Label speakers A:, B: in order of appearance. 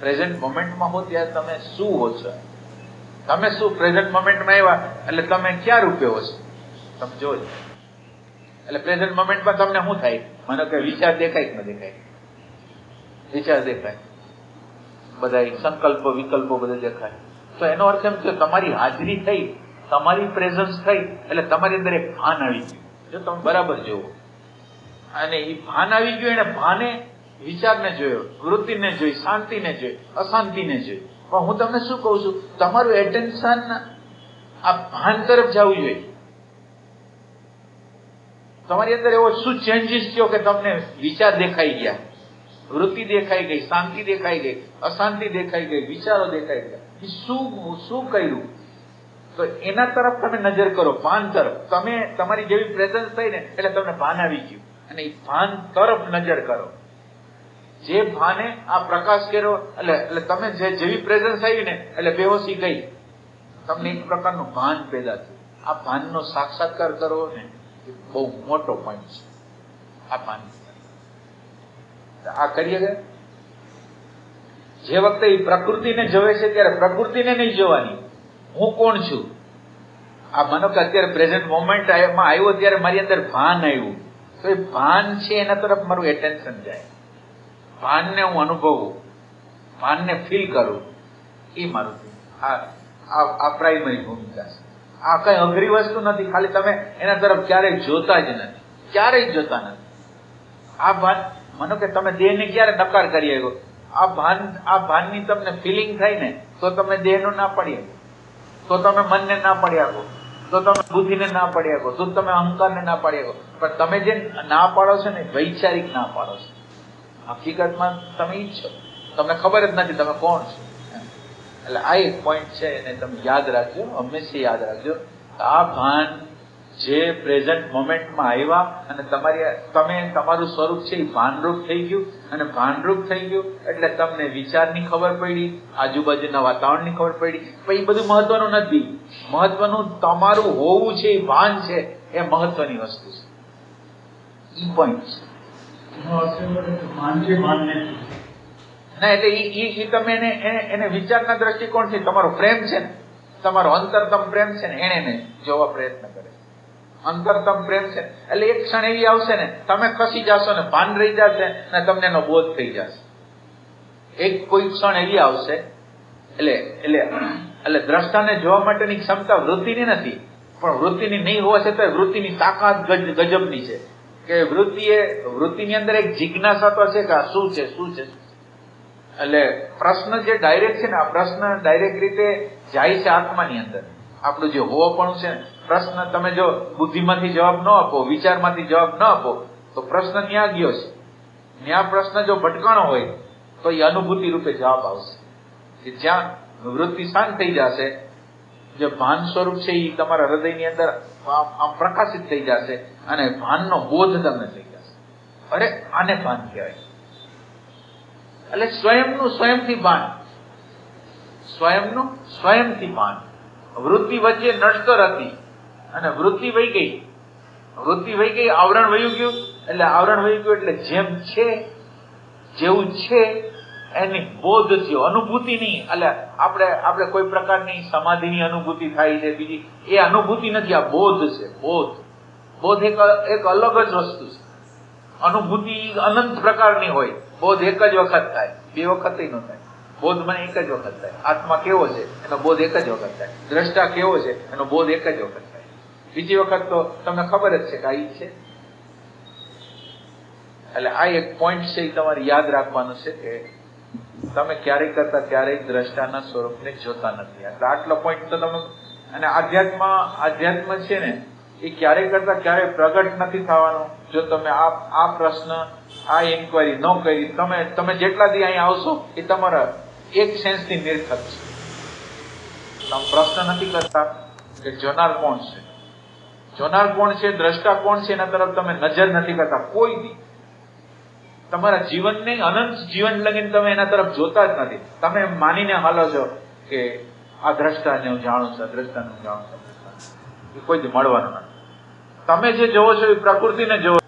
A: Present મોમેન્ટમાં હો ત્યારે તમે શું હો છો? તમે શું પ્રેઝન્ટ મોમેન્ટમાં આવ્યા? એટલે તમે ક્યાં રૂપે હો છો? તમે જો એટલે પ્રેઝન્ટ મોમેન્ટમાં તમને શું થાય? મને કે વિચાર દેખાય કે ન દેખાય? વિચાર દેખાય. બધા સંકલ્પો, વિકલ્પો બધા દેખાય. તો એનો અર્થ એમ કે તમારી હાજરી થઈ, તમારી પ્રેઝન્સ થઈ, એટલે તમારી અંદર એક ભાન આવી ગયું. જો તમે બરાબર જોવો અને એ ભાન આવી ગયું, એને ભાને વિચારને જોયો, વૃત્તિને જોઈ, શાંતિને જોઈ, અશાંતિને જોઈ. પણ હું તમને શું કહું છું, તમારું એટેન્શન આ ભાન તરફ જવું જોઈએ. તમારી અંદર એવો શું ચેન્જીસ થયો કે તમને વિચાર દેખાઈ ગયા? વૃત્તિ દેખાઈ ગઈ, શાંતિ દેખાઈ ગઈ, અશાંતિ દેખાઈ ગઈ, વિચારો દેખાઈ ગયા. શું શું કર્યું? તો એના તરફ તમે નજર કરો, ભાન તરફ. તમે તમારી જેવી પ્રેઝન્સ થઈ ને એટલે તમને ભાન આવી ગયું. અને એ ભાન તરફ નજર કરો. જે ભાને આ પ્રકાશ કર્યો, એટલે એટલે તમે જે જેવી પ્રેઝન્સ આવી ને, એટલે બેહોશી ગઈ. તમને એક પ્રકારનું ભાન પેદા થયું. આ ભાનનો સાક્ષાત્કાર કરવો ને, એ બહુ મોટો પોઈન્ટ છે. આ ભાન. આ કરીએ કે? જે વખતે એ પ્રકૃતિને જોવે છે, ત્યારે પ્રકૃતિને નહીં જોવાની. હું કોણ છું? આ માનો કે અત્યારે પ્રેઝન્ટ મોમેન્ટમાં આવ્યો, ત્યારે મારી અંદર ભાન આવ્યું. તો એ ભાન છે, એના તરફ મારું એટેન્શન જાય. ભાનને હું અનુભવું ભાનને ફીલ કરું, એ મારું આ આ પ્રાઇમરી ભૂમિકા છે. આ કઈ અઘરી વસ્તુ નથી, ખાલી તમે એના તરફ ક્યારેય જોતા જ નથી, ક્યારેય જોતા નથી. આ ભાન માનો કે તમે દેહને ક્યારે નકાર કરી આવ્યો? આ ભાન આ ભાનની તમને ફિલિંગ થાય ને, તો તમે દેહનો ના પડી તો તમે મનને ના પડી શકો. તો તમે બુદ્ધિને ના પડી શકો. તો તમે અહંકારને ના પડી શકો. પણ તમે જે ના પાડો છો ને, વૈચારિક ના પાડો છો. હકીકતમાં તમે ઈ છો. તમને ખબર જ નથી તમે કોણ છો. એટલે આ એક પોઈન્ટ છે એને તમે યાદ રાખજો હંમેશા યાદ રાખજો. આ ભાન જે પ્રેઝન્ટ મોમેન્ટમાં આવ્યા અને તમારી તમે તમારું સ્વરૂપ છે એ ભાનરૂપ થઈ ગયું અને ભાનરૂપ થઈ ગયું એટલે તમને વિચારની ખબર પડી, આજુબાજુના વાતાવરણની ખબર પડી. પણ એ બધું મહત્વનું નથી. મહત્વનું તમારું હોવું છે, એ ભાન છે, એ મહત્વની વસ્તુ છે. ઈ પોઈન્ટ છે. ના, એટલે એ તમે એને એને એને વિચારના દ્રષ્ટિકોણથી તમારો પ્રેમ છે ને, તમારો અંતરતમ પ્રેમ છે ને, એને જોવા પ્રયત્ન કરે અંતરતમ પ્રેમ છે એટલે એક ક્ષણ એવી આવશે ને, તમે ખસી જશો ને, ભાન રહી જશે ને, તમને એનો બોધ થઈ જશે. એક કોઈ ક્ષણ એવી આવશે, એટલે એટલે એટલે દ્રષ્ટાને જોવા માટેની ક્ષમતા વૃત્તિની નથી, પણ વૃત્તિની નહીં હોવા છતાં વૃત્તિની તાકાત ગજબની છે. કે વૃત્તિ એ વૃત્તિની અંદર એક જિજ્ઞાસા તો છે કે આ શું છે શું છે? એટલે પ્રશ્ન જે ડાયરેક્ટ છે ને, આ પ્રશ્ન ડાયરેક્ટ રીતે જાય છે આત્માની અંદર. આપણું જે હોવાપણું છે પ્રશ્ન તમે જો બુદ્ધિમાંથી જવાબ ન આપો, વિચારમાંથી જવાબ ન આપો, તો પ્રશ્ન ન્યા ગયો છે. ન્યા પ્રશ્ન જો ભટકાણો હોય, તો એ અનુભૂતિ રૂપે જવાબ આવશે. કે જ્યાં વૃત્તિ શાંત થઈ જશે જે ભાન સ્વરૂપ છે એ તમારા હૃદયની અંદર આમ પ્રકાશિત થઈ જશે અને ભાનનો બોધ તમને થઈ જશે. અરે, આને ભાન કહેવાય. એટલે સ્વયંનું સ્વયંથી ભાન. સ્વયંનું સ્વયંથી ભાન. વૃત્તિ વચ્ચે નડતર હતી અને વૃત્તિ વહી ગઈ. વૃત્તિ વહી ગઈ, આવરણ વહી ગયું. એટલે આવરણ વહી ગયું એટલે જેમ છે, જેવું છે. એની બોધ થયો અનુભૂતિ નહીં એટલે આપણે આપણે કોઈ પ્રકારની સમાધિની અનુભૂતિ થાય છે, બીજી, એ અનુભૂતિ નથી, આ બોધ છે, બોધ. બોધ એક એક અલગ જ વસ્તુ છે. અનુભૂતિ અનંત પ્રકારની હોય, બોધ એક જ વખત થાય, બે વખત ન થાય. બોધ મને એક જ વખત થાય. આત્મા કેવો છે, એનો બોધ એક જ વખત થાય. દ્રષ્ટા કેવો છે, એનો બોધ એક જ વખત થાય. બીજી વખત તો તમને ખબર જ છે કે આ છે. એટલે આ એક પોઈન્ટ છે એ તમારે યાદ રાખવાનું છે કે તમે ક્યારેય કરતા ક્યારેય દ્રષ્ટાના સ્વરૂપને જોતા નથી. એટલે આટલો પોઈન્ટ તો તમે અને આધ્યાત્મ આધ્યાત્મ છે ને, એ ક્યારેય કરતા ક્યારેય પ્રગટ નથી થવાનો. જો તમે આ આ પ્રશ્ન, આ ઇન્કવાયરી ન કરી, તમે તમે જેટલા દી અહીં આવશો, એ તમારા એક સેન્સથી નિર્થક છે. તમે પ્રશ્ન નથી કરતા કે જોનાર કોણ છે? જોનાર કોણ છે, દ્રષ્ટા કોણ છે, એના તરફ તમે નજર નથી કરતા કોઈ દી. તમારા જીવનને અનંત જીવન લગીને તમે એના તરફ જોતા જ નથી. તમે માનીને હાલો છો કે આ દ્રષ્ટાને હું જાણું છું, આ દ્રષ્ટાને હું જાણું છું. કોઈ મળવાનું નથી. તમે જે જોવો છો એ પ્રકૃતિને જોવો